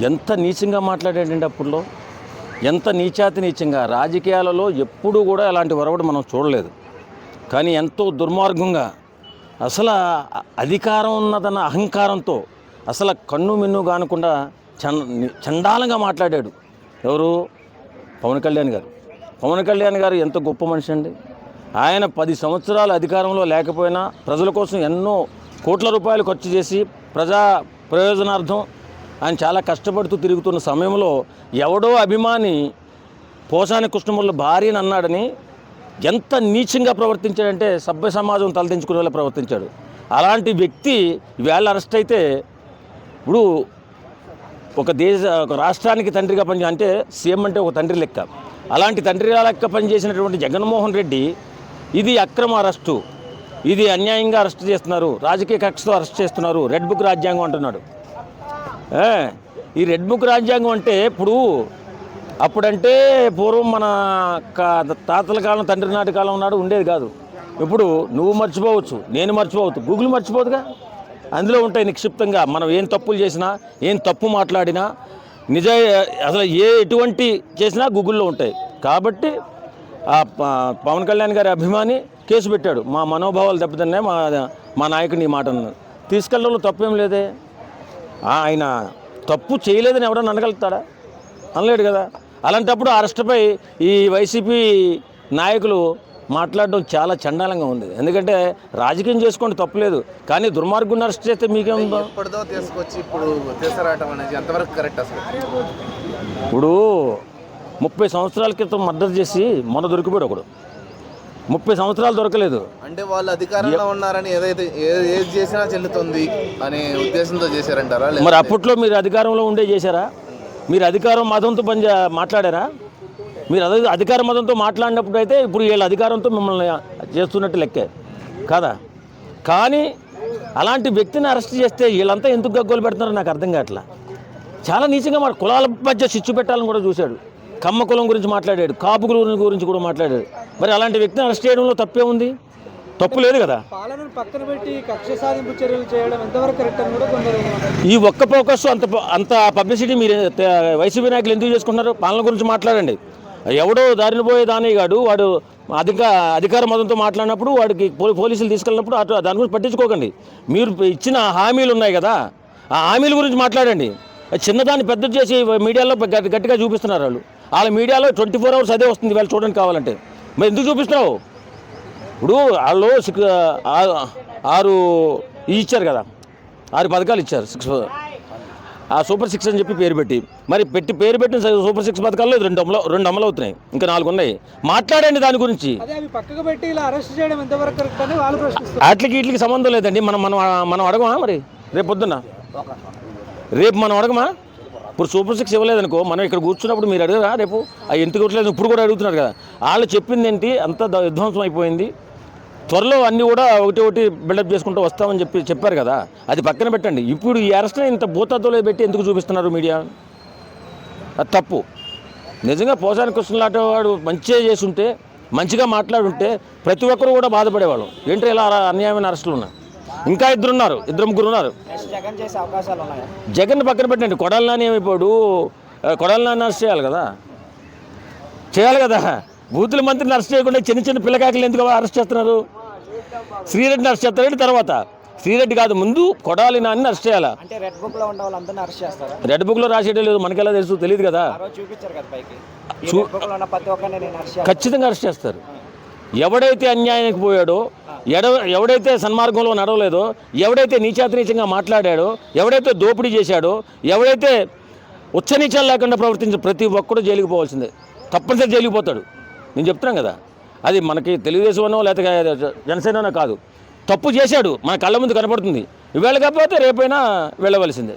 ఎంత నీచంగా మాట్లాడాడండి అప్పుడులో ఎంత నీచాతి నీచంగా? రాజకీయాలలో ఎప్పుడూ కూడా అలాంటి వరవడు మనం చూడలేదు. కానీ ఎంతో దుర్మార్గంగా అసలు అధికారం ఉన్నదన్న అహంకారంతో అసలు కన్ను మిన్ను కానకుండా చండాలంగా మాట్లాడాడు. ఎవరు? పవన్ కళ్యాణ్ గారు. పవన్ కళ్యాణ్ గారు ఎంత గొప్ప మనిషి అండి. ఆయన పది సంవత్సరాలు అధికారంలో లేకపోయినా ప్రజల కోసం ఎన్నో కోట్ల రూపాయలు ఖర్చు చేసి ప్రజా ప్రయోజనార్థం ఆయన చాలా కష్టపడుతూ తిరుగుతున్న సమయంలో ఎవడో అభిమాని పోసాని కృష్ణమూర్ల భార్యని అన్నాడని ఎంత నీచంగా ప్రవర్తించాడంటే సభ్య సమాజం తలదించుకునేలా ప్రవర్తించాడు. అలాంటి వ్యక్తి వేళ అరెస్ట్ అయితే ఇప్పుడు ఒక దేశ ఒక రాష్ట్రానికి తండ్రిగా పని అంటే సీఎం అంటే ఒక తండ్రి లెక్క. అలాంటి తండ్రి లెక్క పనిచేసినటువంటి జగన్మోహన్ రెడ్డి ఇది అక్రమ అరెస్టు. ఇది అన్యాయంగా అరెస్ట్ చేస్తున్నారు. రాజకీయ కక్షతో అరెస్ట్ చేస్తున్నారు. రెడ్ బుక్ రాజ్యాంగం అంటున్నాడు. ఈ రెడ్ బుక్ రాజ్యాంగం అంటే ఇప్పుడు అప్పుడంటే పూర్వం మన కా- తాతల కాలం తండ్రి నాటి కాలం నాడు ఉండేది కాదు. ఇప్పుడు నువ్వు మర్చిపోవచ్చు నేను మర్చిపోవచ్చు గూగుల్ మర్చిపోదుగా? అందులో ఉంటాయి నిక్షిప్తంగా మనం ఏం తప్పులు చేసినా ఏం తప్పు మాట్లాడినా నిజ అసలు ఏ ఎటువంటి చేసినా గూగుల్లో ఉంటాయి. కాబట్టి ఆ పవన్ కళ్యాణ్ గారి అభిమాని కేసు పెట్టాడు. మా మనోభావాలు దెబ్బతిన్నాయి మా మా నాయకుని ఈ మాట అన్నాడు తీసుకెళ్ళడంలో తప్పేం లేదే. ఆయన తప్పు చేయలేదని ఎవడన్నా అనగలుగుతాడా అనలేడు కదా? అలాంటప్పుడు అరెస్ట్పై ఈ వైసీపీ నాయకులు మాట్లాడడం చాలా చండాలంగా ఉంది. ఎందుకంటే రాజకీయం చేసుకోండి తప్పులేదు కానీ దుర్మార్గుని అరెస్ట్ చేస్తే మీకేముందో ఎప్పుడుదో తీసుకొచ్చి ఇప్పుడు తీసుకురావటం అనేది ఎంతవరకు కరెక్ట్ అసలు? ఇప్పుడు ముప్పై సంవత్సరాల క్రితం మద్దతు చేసి మొన్న దొరికిపోయాడు ఒకడు. ముప్పై సంవత్సరాలు దొరకలేదు. అంటే వాళ్ళు అధికారంలో ఉన్నారని ఏదైతే ఏది చేసినా చెల్లుతుంది అనే ఉద్దేశంతో చేశారంటారా? మరి అప్పట్లో మీరు అధికారంలో ఉండే చేశారా? మీరు అధికారం మతంతో పని మాట్లాడారా? మీరు అదే అధికార మతంతో మాట్లాడినప్పుడు అయితే ఇప్పుడు వీళ్ళ అధికారంతో మిమ్మల్ని చేస్తున్నట్టు లెక్కే. కాదా? కానీ అలాంటి వ్యక్తిని అరెస్ట్ చేస్తే వీళ్ళంతా ఎందుకు గగ్గోలు పెడుతున్నారో నాకు అర్థం కావట్లా. చాలా నీచంగా మన కులాల మధ్య చిచ్చు పెట్టాలని కూడా చూశాడు. కమ్మ కులం గురించి మాట్లాడాడు. కాపు గురించి కూడా మాట్లాడాడు. మరి అలాంటి వ్యక్తిని అరెస్ట్ చేయడంలో తప్పే ఉంది? తప్పు లేదు కదా? పాలనను పక్కన పెట్టి కక్ష సాధింపు చర్యలు చేయడం ఎంతవరకు కరెక్ట్ అని కూడా కొందరు ఈ ఒక్క ఫోకస్ అంత అంత పబ్లిసిటీ మీరు వైసీపీ నాయకులు ఎందుకు చేసుకుంటున్నారు? పాలన గురించి మాట్లాడండి. ఎవడో దారిని పోయే దానిగాడు వాడు అధిక అధికార మతంతో మాట్లాడినప్పుడు వాడికి పోలీసులు తీసుకెళ్ళినప్పుడు అటు దాని గురించి పట్టించుకోకండి. మీరు ఇచ్చిన హామీలు ఉన్నాయి కదా ఆ హామీల గురించి మాట్లాడండి. చిన్నదాన్ని పెద్ద చేసి మీడియాలో గట్టి- గట్టిగా చూపిస్తున్నారు వాళ్ళు. వాళ్ళ మీడియాలో ట్వంటీ ఫోర్ అవర్స్ అదే వస్తుంది వాళ్ళు చూడడానికి కావాలంటే. మరి ఎందుకు చూపిస్తున్నావు? ఇప్పుడు వాళ్ళు సిక్స్ ఆరు ఇవి ఇచ్చారు కదా. ఆరు పథకాలు ఇచ్చారు సిక్స్ ఆ సూపర్ సిక్స్ అని చెప్పి పేరు పెట్టి. మరి పెట్టి పేరు పెట్టిన సూపర్ సిక్స్ పథకాల్లో రెండు అమలు రెండు అమలు అవుతున్నాయి. ఇంకా నాలుగు ఉన్నాయి. మాట్లాడండి దాని గురించి. వాటికి వీటికి సంబంధం లేదండి. మనం మనం మనం అడగమా మరి? రేపు పొద్దున్న? రేపు మనం అడగమా? ఇప్పుడు సూపర్ సిక్స్ ఇవ్వలేదనుకో మనం ఇక్కడ కూర్చున్నప్పుడు మీరు అడగరా రేపు? అవి ఎందుకు ఇవ్వట్లేదు? ఇప్పుడు కూడా అడుగుతున్నారు కదా. వాళ్ళు చెప్పింది ఏంటి? అంత ద- విధ్వంసం అయిపోయింది. త్వరలో అన్నీ కూడా ఒకటి ఒకటి బిల్డప్ చేసుకుంటూ వస్తామని చెప్పి చెప్పారు కదా. అది పక్కన పెట్టండి. ఇప్పుడు ఈ అరెస్ట్ ఇంత భూతత్వంలో పెట్టి ఎందుకు చూపిస్తున్నారు మీడియా? అది తప్పు. నిజంగా పోసాని కృష్ణలాంటి వాడు మంచిగా చేసుంటే మంచిగా మాట్లాడుంటే ప్రతి ఒక్కరు కూడా బాధపడేవాళ్ళం. ఏంటో ఇలా అన్యాయమైన అరెస్టులు ఉన్నాయి? ఇంకా ఇద్దరు ఉన్నారు ఇద్దరు ముగ్గురు ఉన్నారు. జగన్ పక్కన పెట్టండి కొడాలి నాని ఏమైపోయాడు ఆ, కొడాలి నాని అరెస్ట్ చేయాలి కదా. చేయాలి కదా. బూతుల మంత్రిని అరెస్ట్ చేయకుండా చిన్న చిన్న పిల్లకాయలు ఎందుకు అరెస్ట్ చేస్తున్నారు? శ్రీరెడ్డిని అరెస్ట్ చేస్తారంటే తర్వాత? శ్రీరెడ్డి కాదు ముందు కొడాలి నాని అరెస్ట్ చేయాలా? రెడ్ బుక్లో అరెస్ట్ చేస్తారా? రెడ్ బుక్లో రాసేయడం లేదు మనకెలా తెలుసు తెలియదు కదా. బుక్ ఖచ్చితంగా అరెస్ట్ చేస్తారు. ఎవడైతే అన్యాయానికి పోయాడో ఎడ ఎవడైతే సన్మార్గంలో నడవలేదో ఎవడైతే నీచాతినీచంగా మాట్లాడాడో ఎవడైతే దోపిడీ చేశాడో ఎవడైతే ఉచ్చనీచాలు లేకుండా ప్రవర్తించిన ప్రతి ఒక్కడు జైలుకి పోవాల్సిందే. తప్పనిసరి జైలుకి పోతాడు. నేను చెప్తున్నాను కదా. అది మనకి తెలుగుదేశంలో లేకపోతే జనసేనో కాదు. తప్పు చేశాడు. మన కళ్ళ ముందు కనపడుతుంది. ఇవాళ కాకపోతే రేపైనా వెళ్ళవలసిందే.